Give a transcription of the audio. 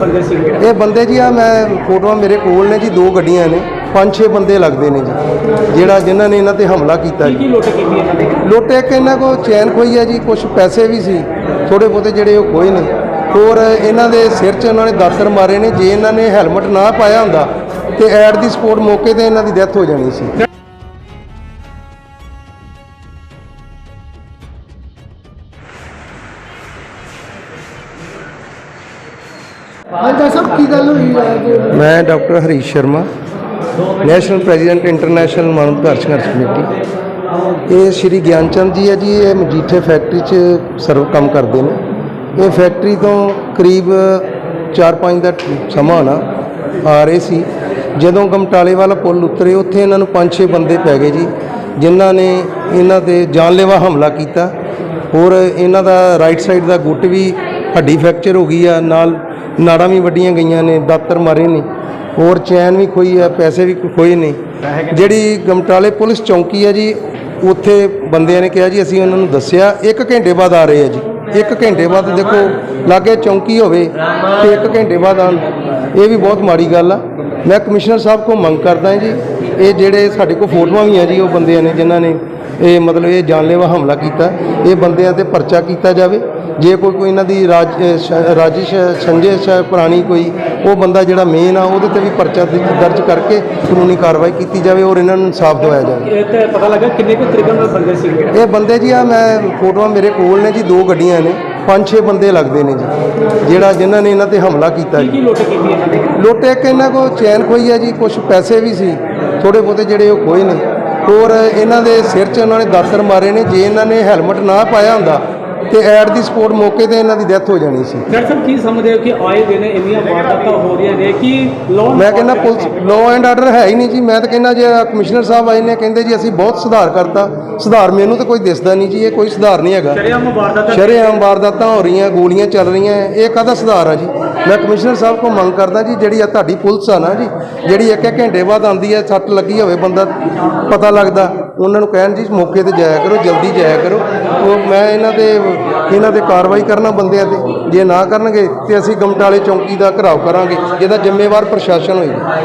ਬੰਦੇ ਸੀ ਇਹ ਬੰਦੇ ਜੀ ਆ ਮੈਂ ਫੋਟੋਆਂ ਮੇਰੇ ਕੋਲ ਨੇ ਜੀ ਦੋ ਗੱਡੀਆਂ ਨੇ। ਪੰਜ ਛੇ ਬੰਦੇ ਲੱਗਦੇ ਨੇ ਜੀ ਜਿਹੜਾ ਜਿਨ੍ਹਾਂ ਨੇ ਇਹਨਾਂ ਤੇ ਹਮਲਾ ਕੀਤਾ ਜੀ। ਕੀ ਲੁੱਟ ਕੀਤੀ ਇਹਨਾਂ ਨੇ? ਲੁੱਟ ਇੱਕ ਇਹਨਾਂ ਕੋ ਚੈਨ ਖੋਈ ਹੈ ਜੀ ਕੁਝ ਪੈਸੇ ਵੀ ਸੀ ਥੋੜੇ ਬਹੁਤੇ ਜਿਹੜੇ ਉਹ ਖੋਏ ਨੇ। ਹੋਰ ਇਹਨਾਂ ਦੇ ਸਿਰ 'ਚ ਉਹਨਾਂ ਨੇ ਦਾਤਰ ਮਾਰੇ ਨੇ ਜੇ ਇਹਨਾਂ ਨੇ ਹੈਲਮਟ ਨਾ ਪਾਇਆ ਹੁੰਦਾ ਤੇ ਐਡ ਦੀ ਸਪੋਰਟ ਮੌਕੇ ਤੇ ਇਹਨਾਂ ਦੀ ਡੈਥ ਹੋ ਜਾਣੀ ਸੀ। ਹਾਂਜੀ ਸਾਹਿਬ, ਕੀ ਗੱਲ ਹੋਈ ਹੈ? ਮੈਂ doctor Harish Sharma, national president international Manav Sangharsh committee. ਇਹ ਸ਼੍ਰੀ ਗਿਆਨਚੰਦ ਜੀ ਹੈ ਜੀ, ਇਹ ਮਜੀਠੇ ਫੈਕਟਰੀ 'ਚ ਸਰਵ ਕੰਮ ਕਰਦੇ ਨੇ। ਇਹ ਫੈਕਟਰੀ ਤੋਂ ਕਰੀਬ 4-5 ਦਾ ਸਮਾਂ ਨਾ ਆ ਰਹੇ ਸੀ। ਜਦੋਂ ਗਮਟਾਲੇ ਵਾਲਾ ਪੁਲ ਉਤਰੇ, ਉੱਥੇ ਇਹਨਾਂ ਨੂੰ 5-6 ਬੰਦੇ ਪੈ ਗਏ ਜੀ, ਜਿਨ੍ਹਾਂ ਨੇ ਇਹਨਾਂ ਤੇ ਜਾਨਲੇਵਾ ਹਮਲਾ ਕੀਤਾ। ਹੋਰ ਇਹਨਾਂ ਦਾ ਰਾਈਟ ਸਾਈਡ ਦਾ ਗੁੱਟ ਵੀ ਹੱਡੀ ਫ੍ਰੈਕਚਰ ਹੋ ਗਈ ਆ, ਨਾਲ ਨਾੜਾਂ ਵੀ ਵੱਡੀਆਂ ਗਈਆਂ ਨੇ ਦਾਤਰ ਮਾਰੇ ਨੇ ਹੋਰ ਚੈਨ ਵੀ ਖੋਈ ਆ ਪੈਸੇ ਵੀ ਖੋਏ ਨੇ। ਜਿਹੜੀ ਗਮਟਾਲੇ ਪੁਲਿਸ ਚੌਂਕੀ ਆ ਜੀ ਉੱਥੇ ਬੰਦਿਆਂ ਨੇ ਕਿਹਾ ਜੀ ਅਸੀਂ ਉਹਨਾਂ ਨੂੰ ਦੱਸਿਆ 1 ਘੰਟੇ ਬਾਅਦ ਆ ਰਹੇ ਆ ਜੀ। 1 ਘੰਟੇ ਬਾਅਦ ਦੇਖੋ ਲਾਗੇ ਚੌਂਕੀ ਹੋਵੇ ਤੇ 1 ਘੰਟੇ ਬਾਅਦ ਆਉਣ। ਇਹ ਵੀ ਬਹੁਤ ਮਾੜੀ ਗੱਲ ਆ। ਮੈਂ ਕਮਿਸ਼ਨਰ ਸਾਹਿਬ ਕੋ ਮੰਗ ਕਰਦਾ ਜੀ ਇਹ ਜਿਹੜੇ ਸਾਡੇ ਕੋਲ ਫੋਟੋਆਂ ਵੀ ਆ ਜੀ ਉਹ ਬੰਦਿਆਂ ਨੇ ਜਿਨ੍ਹਾਂ ਨੇ ਇਹ ਮਤਲਬ ਇਹ ਜਾਨਲੇਵਾ ਹਮਲਾ ਕੀਤਾ। ਇਹ ਬੰਦਿਆਂ ਤੇ ਪਰਚਾ ਕੀਤਾ ਜਾਵੇ। ਜੇ ਕੋਈ ਕੋਈ ਇਹਨਾਂ ਦੀ ਰਾਜ ਰਾਜਿਸ਼ ਸੰਜੇਸ਼ ਪੁਰਾਣੀ ਕੋਈ ਉਹ ਬੰਦਾ ਜਿਹੜਾ ਮੇਨ ਆ ਉਹਦੇ ਤੇ ਵੀ ਪਰਚਾ ਦਰਜ ਕਰਕੇ ਕਾਨੂੰਨੀ ਕਾਰਵਾਈ ਕੀਤੀ ਜਾਵੇ ਔਰ ਇਹਨਾਂ ਨੂੰ ਇਨਸਾਫ ਦਿਵਾਇਆ ਜਾਵੇ। ਇਹ ਤੇ ਪਤਾ ਲੱਗਾ ਕਿੰਨੇ ਕੁ ਤਰੀਕੇ ਨਾਲ ਬੰਦੇ ਸੀ ਇਹ? ਬੰਦੇ ਜੀ ਆ ਮੈਂ ਫੋਟੋਆਂ ਮੇਰੇ ਕੋਲ ਨੇ ਜੀ ਦੋ ਗੱਡੀਆਂ ਨੇ। ਪੰਜ ਛੇ ਬੰਦੇ ਲੱਗਦੇ ਨੇ ਜੀ ਜਿਹੜਾ ਜਿਨ੍ਹਾਂ ਨੇ ਇਹਨਾਂ ਤੇ ਹਮਲਾ ਕੀਤਾ ਜੀ। ਲੁੱਟ ਕੀਤੀ ਇਹਨਾਂ ਨੇ? ਲੁੱਟ ਇੱਕ ਇਹਨਾਂ ਕੋ ਚੈਨ ਖੋਈ ਹੈ ਜੀ ਕੁਝ ਪੈਸੇ ਵੀ ਸੀ। ਥੋੜੇ ਬਹੁਤੇ ਜਿਹੜੇ ਉਹ ਖੋਏ ਨੇ। ਹੋਰ ਇਹਨਾਂ ਦੇ ਸਿਰ 'ਚ ਉਹਨਾਂ ਨੇ ਦਾਤਰ ਮਾਰੇ ਨੇ ਜੇ ਇਹਨਾਂ ਨੇ ਹੈਲਮਟ ਨਾ ਪਾਇਆ ਹੁੰਦਾ ਤੇ ਐਡ ਦੀ ਸਪੋਰਟ ਮੌਕੇ ਤੇ ਇਹਨਾਂ ਦੀ ਡੈਥ ਹੋ ਜਾਣੀ ਸੀ। ਡਾਕਟਰ ਸਾਹਿਬ ਕੀ ਸਮਝਦੇ ਹੋ ਕਿ ਆਏ ਦਿਨ ਇੰਨੀਆਂ ਵਾਰਦਾਤਾਂ ਹੋ ਰਹੀਆਂ ਨੇ ਕਿ ਲਾਅ ਮੈਂ ਕਹਿੰਦਾ ਪੁਲਿਸ ਲਾਅ ਐਂਡ ਆਰਡਰ ਹੈ ਹੀ ਨਹੀਂ ਜੀ। ਮੈਂ ਤਾਂ ਕਹਿੰਦਾ ਜੇ ਕਮਿਸ਼ਨਰ ਸਾਹਿਬ ਆਏ ਨੇ ਕਹਿੰਦੇ ਜੀ ਅਸੀਂ ਬਹੁਤ ਸੁਧਾਰ ਕਰਤਾ। ਸੁਧਾਰ ਮੈਨੂੰ ਤਾਂ ਕੋਈ ਦਿਸਦਾ ਨਹੀਂ ਜੀ ਇਹ ਕੋਈ ਸੁਧਾਰ ਨਹੀਂ ਹੈਗਾ। ਸ਼ਰਿਆਮ ਵਾਰਦਾਤਾਂ ਸ਼ਰੇਆਮ ਵਾਰਦਾਤਾਂ ਹੋ ਰਹੀਆਂ ਗੋਲੀਆਂ ਚੱਲ ਰਹੀਆਂ ਇਹ ਕਾਹਦਾ ਸੁਧਾਰ ਆ ਜੀ? ਮੈਂ ਕਮਿਸ਼ਨਰ ਸਾਹਿਬ ਕੋਲ ਮੰਗ ਕਰਦਾ ਜੀ, ਜਿਹੜੀ ਆ ਤੁਹਾਡੀ ਪੁਲਿਸ ਆ ਨਾ ਜੀ, ਜਿਹੜੀ ਇੱਕ ਇੱਕ ਘੰਟੇ ਬਾਅਦ ਆਉਂਦੀ ਹੈ ਸੱਟ ਲੱਗੀ ਹੋਵੇ ਬੰਦਾ, ਪਤਾ ਲੱਗਦਾ, ਉਹਨਾਂ ਨੂੰ ਕਹਿਣ ਜੀ, ਮੌਕੇ ਤੇ ਜਾਇਆ ਕਰੋ, ਜਲਦੀ ਜਾਇਆ ਕਰੋ। ਉਹ ਮੈਂ ਇਹਨਾਂ ਦੇ ਇਹਨਾਂ ਦੇ ਕਾਰਵਾਈ ਕਰਨਾ ਬੰਦਿਆਂ ਤੇ, ਜੇ ਨਾ ਕਰਨਗੇ ਤੇ ਅਸੀਂ ਗਮਟਾਲੇ ਚੌਂਕੀ ਦਾ ਘਰਾਓ ਕਰਾਂਗੇ, ਜਿਹਦਾ ਜ਼ਿੰਮੇਵਾਰ ਪ੍ਰਸ਼ਾਸਨ ਹੋਏਗਾ।